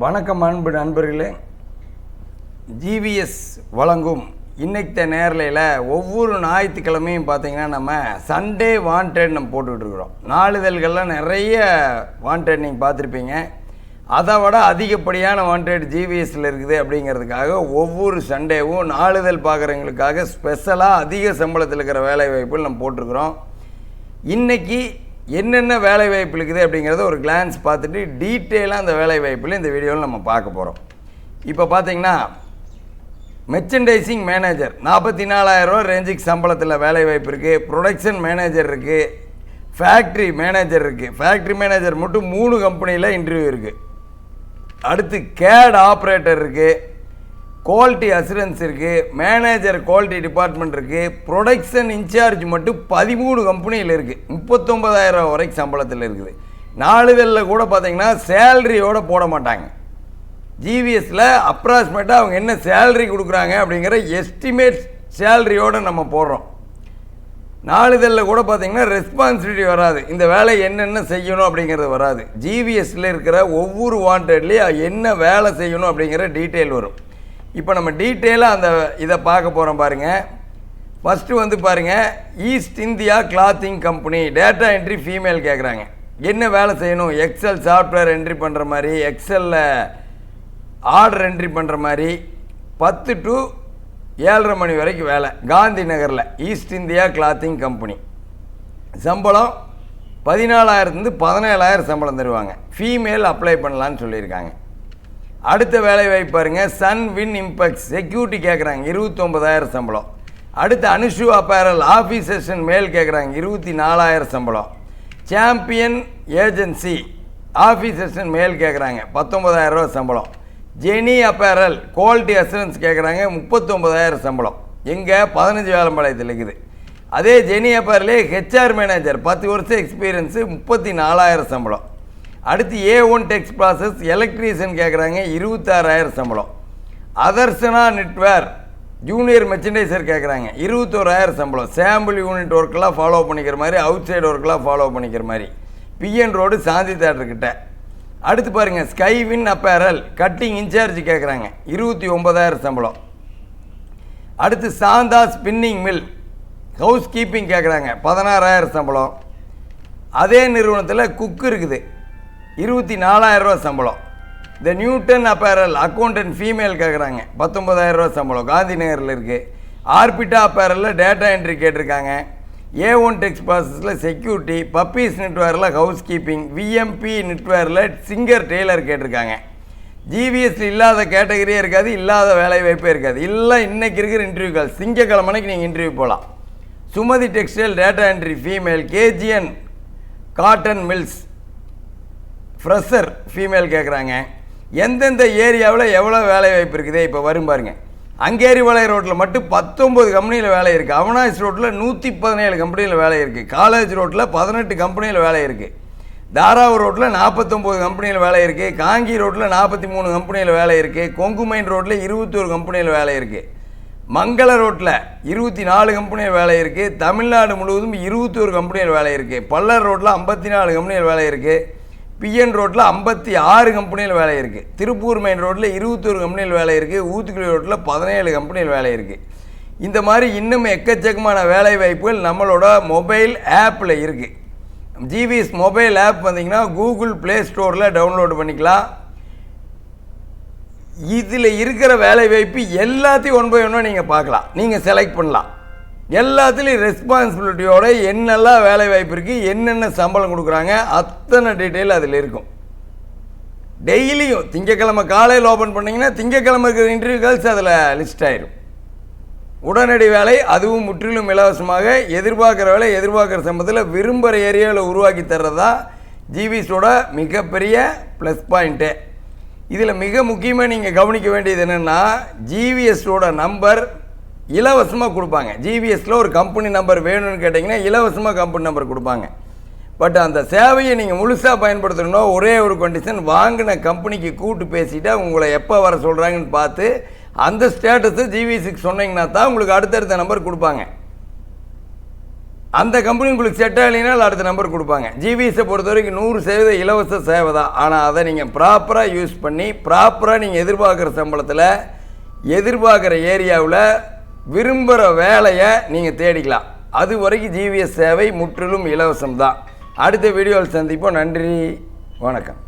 வணக்கம் அன்பு நண்பர்களே. ஜிவிஎஸ் வழங்கும் இன்னைக்கு நேரலையில் ஒவ்வொரு ஞாயிற்றுக்கிழமையும் பார்த்தீங்கன்னா நம்ம சண்டே வாண்டட் நம்ம போட்டுக்கிட்டு இருக்கிறோம். நாளிதழ்கள்லாம் நிறைய வாண்டட் நீங்கள் பார்த்துருப்பீங்க. அதை விட அதிகப்படியான வாண்டட் ஜிவிஎஸ்ல இருக்குது அப்படிங்கிறதுக்காக ஒவ்வொரு சண்டேவும் நாளிதழ் பார்க்குறவங்களுக்காக ஸ்பெஷலாக அதிக சம்பளத்தில் இருக்கிற வேலை வாய்ப்புகள் நம்ம போட்டிருக்கிறோம். இன்னைக்கு என்னென்ன வேலை வாய்ப்பு இருக்குது அப்படிங்கிறத ஒரு கிளான்ஸ் பார்த்துட்டு டீட்டெயிலாக அந்த வேலை வாய்ப்பில் இந்த வீடியோவில் நம்ம பார்க்க போகிறோம் இப்போ பார்த்தீங்கன்னா மெர்ச்சன்டைசிங் மேனேஜர் நாற்பத்தி நாலாயிரரூவா ரேஞ்சுக்கு சம்பளத்தில் வேலை வாய்ப்பு இருக்குது ப்ரொடக்ஷன் மேனேஜர் இருக்குது ஃபேக்ட்ரி மேனேஜர் இருக்குது ஃபேக்ட்ரி மேனேஜர் மட்டும் மூணு கம்பெனியில் இன்டர்வியூ இருக்குது அடுத்து கேட் ஆப்ரேட்டர் இருக்குது குவாலிட்டி அசூரன்ஸ் இருக்குது மேனேஜர் குவாலிட்டி டிபார்ட்மெண்ட் இருக்குது ப்ரொடக்ஷன் இன்சார்ஜ் மட்டும் பதிமூணு கம்பெனியில் இருக்குது முப்பத்தொம்பதாயிரம் வரைக்கும் சம்பளத்தில் இருக்குது. நாளிதழில் கூட பார்த்தீங்கன்னா சேல்ரியோடு போட மாட்டாங்க. ஜிவிஎஸில் அப்ராக்சிமேட்டாக அவங்க என்ன சேலரி கொடுக்குறாங்க அப்படிங்கிற எஸ்டிமேட் சேலரியோடு நம்ம போடுறோம். நாளிதழில் கூட பார்த்தீங்கன்னா ரெஸ்பான்சிபிலிட்டி வராது. இந்த வேலை என்னென்ன செய்யணும் அப்படிங்கிறது வராது. ஜிவிஎஸ்சில் இருக்கிற ஒவ்வொரு வாண்டட்லேயும் என்ன வேலை செய்யணும் அப்படிங்கிற டீட்டெயில் வரும். இப்போ நம்ம டீட்டெயிலாக அந்த இதை பார்க்க போகிறோம் பாருங்கள் ஃபஸ்ட்டு வந்து பாருங்கள் East India clothing company data entry female கேட்குறாங்க என்ன வேலை செய்யணும்? எக்ஸல் சாஃப்ட்வேர் என்ட்ரி பண்ணுற மாதிரி எக்ஸலில் ஆர்டர் என்ட்ரி பண்ணுற மாதிரி பத்து டு ஏழரை மணி வரைக்கும் வேலை. காந்தி நகரில் ஈஸ்ட் இந்தியா கிளாத்திங் கம்பெனி சம்பளம் பதினாலாயிரத்துலேருந்து பதினேழாயிரம் சம்பளம் தருவாங்க. ஃபீமேல் அப்ளை பண்ணலான்னு சொல்லியிருக்காங்க. அடுத்த வேலை வாய்ப்பாருங்க சன் வின் இம்பெக்ஸ் செக்யூரிட்டி கேட்குறாங்க இருபத்தொம்பதாயிரம் சம்பளம். அடுத்து அனுஷு அப்பேரல் ஆஃபீஸ் செஷன் மேல் கேட்குறாங்க இருபத்தி நாலாயிரம் சம்பளம். சாம்பியன் ஏஜென்சி ஆஃபீஸ் செஷன் மேல் கேட்குறாங்க பத்தொம்பதாயிரம் ரூபா சம்பளம். ஜெனி அப்பேரல் குவாலிட்டி அசூரன்ஸ் கேட்குறாங்க முப்பத்தொம்பதாயிரம் சம்பளம். எங்கே? பதினஞ்சு வேலம்பாளையத்தில் இருக்குது. அதே ஜெனி அப்பேரலே ஹெச்ஆர் மேனேஜர் பத்து வருஷம் எக்ஸ்பீரியன்ஸு முப்பத்தி நாலாயிரம் சம்பளம். அடுத்து A one Tex process electrician கேட்குறாங்க இருபத்தாறாயிரம் சம்பளம். அதர்சனா நெட்வேர் ஜூனியர் மெர்ச்சன்டைசர் கேட்குறாங்க இருபத்தோராயிரம் சம்பளம். சாம்பிள் யூனிட் ஒர்க்கெலாம் ஃபாலோ பண்ணிக்கிற மாதிரி அவுட் சைடு ஒர்க்கெலாம் ஃபாலோ பண்ணிக்கிற மாதிரி. பிஎன் ரோடு சாந்தி தேட்டர்கிட்ட அடுத்து பாருங்கள் ஸ்கைவின் அப்பேரல் கட்டிங் இன்சார்ஜ் கேட்குறாங்க இருபத்தி ஒன்பதாயிரம் சம்பளம். அடுத்து Shantha spinning mill house keeping கேட்குறாங்க பதினாறாயிரம் சம்பளம். அதே நிறுவனத்தில் குக் இருக்குது. இருபத்தி நாலாயிரரூவா சம்பளம். இந்த நியூட்டன் அப்பேரல் அக்கௌண்டன்ட் ஃபீமேல் கேட்குறாங்க பத்தொம்பதாயிரரூவா சம்பளம். காந்தி நகரில் இருக்குது ஆர்பிட்டா அப்பேரலில் டேட்டா என்ட்ரி கேட்டிருக்காங்க. ஏ ஒன் டெக்ஸ் ப்ராசஸில் செக்யூரிட்டி பப்பீஸ் நெட்வேரில் ஹவுஸ் கீப்பிங் விஎம்பி நெட்வேரில் சிங்கர் டெய்லர் கேட்டிருக்காங்க. ஜிவிஎஸ்ல இல்லாத கேட்டகரியே இருக்காது இல்லாத வேலை வாய்ப்பே இருக்காது. இல்லை இன்றைக்கி இருக்கிற இன்டர்வியூ கால் திங்கக்கிழமைக்கு நீங்கள் இன்டர்வியூ போகலாம் Sumathi textile data entry female KGN cotton mills fresher female கேட்குறாங்க எந்தெந்த ஏரியாவில் எவ்வளோ வேலை வாய்ப்பு இருக்குது? இப்போ வரும் அங்கேரி அங்கேரிபாளையம் ரோட்டில் மட்டும் பத்தொம்பது கம்பெனியில் வேலை இருக்குது அவனாஸ் ரோட்டில் நூற்றி பதினேழு கம்பெனியில் வேலை இருக்குது காலேஜ் ரோட்டில் பதினெட்டு கம்பெனியில் வேலை இருக்குது தாராவூர் ரோட்டில் நாற்பத்தொம்போது கம்பெனியில் வேலை இருக்குது காங்கி ரோட்டில் நாற்பத்தி மூணு கம்பெனியில் வேலை இருக்குது கொங்குமைன் ரோட்டில் இருபத்தோரு கம்பெனியில் வேலை இருக்குது மங்கள ரோட்டில் இருபத்தி நாலு கம்பெனியில் வேலை இருக்குது தமிழ்நாடு முழுவதும் இருபத்தோரு கம்பெனியில் வேலை இருக்குது பல்லர் ரோட்டில் ஐம்பத்தி நாலு கம்பெனியில் வேலை இருக்குது பிஎன் ரோட்டில் ஐம்பத்தி ஆறு கம்பெனியில் வேலை இருக்குது திருப்பூர் மெயின் ரோட்டில் இருபத்தோரு கம்பெனியில் வேலை இருக்குது ஊத்துக்குடி ரோட்டில் பதினேழு கம்பெனியில் வேலை இருக்குது இந்த மாதிரி இன்னும் எக்கச்சக்கமான வேலை வாய்ப்புகள் நம்மளோட மொபைல் ஆப்பில் இருக்குது ஜிவிஎஸ் மொபைல் ஆப் வந்தீங்கன்னா கூகுள் ப்ளே ஸ்டோரில் டவுன்லோடு பண்ணிக்கலாம். இதில் இருக்கிற வேலை வாய்ப்பு எல்லாத்தையும் ஒன் பை ஒன்னாக நீங்கள் பார்க்கலாம். நீங்கள் செலக்ட் பண்ணலாம். எல்லாத்துலேயும் ரெஸ்பான்சிபிலிட்டியோட என்னெல்லாம் வேலை வாய்ப்பு இருக்குது என்னென்ன சம்பளம் கொடுக்குறாங்க அத்தனை டீட்டெயில் அதில் இருக்கும். டெய்லியும் திங்கக்கிழமை காலையில் ஓப்பன் பண்ணிங்கன்னா திங்கக்கிழமை இருக்கிற இன்டர்வியூ கால்ஸ் அதில் லிஸ்ட் ஆயிரும். உடனடி வேலை அதுவும் முற்றிலும் இலவசமாக எதிர்பார்க்குற வேலை எதிர்பார்க்குற சம்பளத்தில் விரும்புகிற ஏரியாவில் உருவாக்கி தர்றதா ஜிவிஸோட மிகப்பெரிய ப்ளஸ் பாயிண்ட்டு இதில் மிக முக்கியமாக நீங்கள் கவனிக்க வேண்டியது என்னென்னா ஜிவிஎஸோட நம்பர் இலவசமாக கொடுப்பாங்க. ஜிபிஎஸ்சில் ஒரு கம்பெனி நம்பர் வேணும்னு கேட்டிங்கன்னா இலவசமாக கம்பெனி நம்பர் கொடுப்பாங்க. பட் அந்த சேவையை நீங்கள் முழுசாக பயன்படுத்தணும்னா ஒரே ஒரு கண்டிஷன் வாங்கின கம்பெனிக்கு கூட்டு பேசிவிட்டு உங்களை எப்போ வர சொல்கிறாங்கன்னு பார்த்து அந்த ஸ்டேட்டஸை ஜிவிஎஸ்க்கு சொன்னீங்கன்னா தான் உங்களுக்கு அடுத்தடுத்த நம்பர் கொடுப்பாங்க. அந்த கம்பெனி உங்களுக்கு செட் ஆகலைன்னா அடுத்த நம்பர் கொடுப்பாங்க. ஜிபிஎஸை பொறுத்த வரைக்கும் நூறு சதவீத இலவச சேவை தான். ஆனால் அதை நீங்கள் ப்ராப்பராக யூஸ் பண்ணி ப்ராப்பராக நீங்கள் எதிர்பார்க்குற சம்பளத்தில் எதிர்பார்க்குற ஏரியாவில் விரும்புகிற வேலையை நீங்கள் தேடிக்கலாம். அது வரைக்கும் ஜிவிஎஸ் சேவை முற்றிலும் இலவசம் தான் அடுத்த வீடியோவில் சந்திப்போம். நன்றி. வணக்கம்.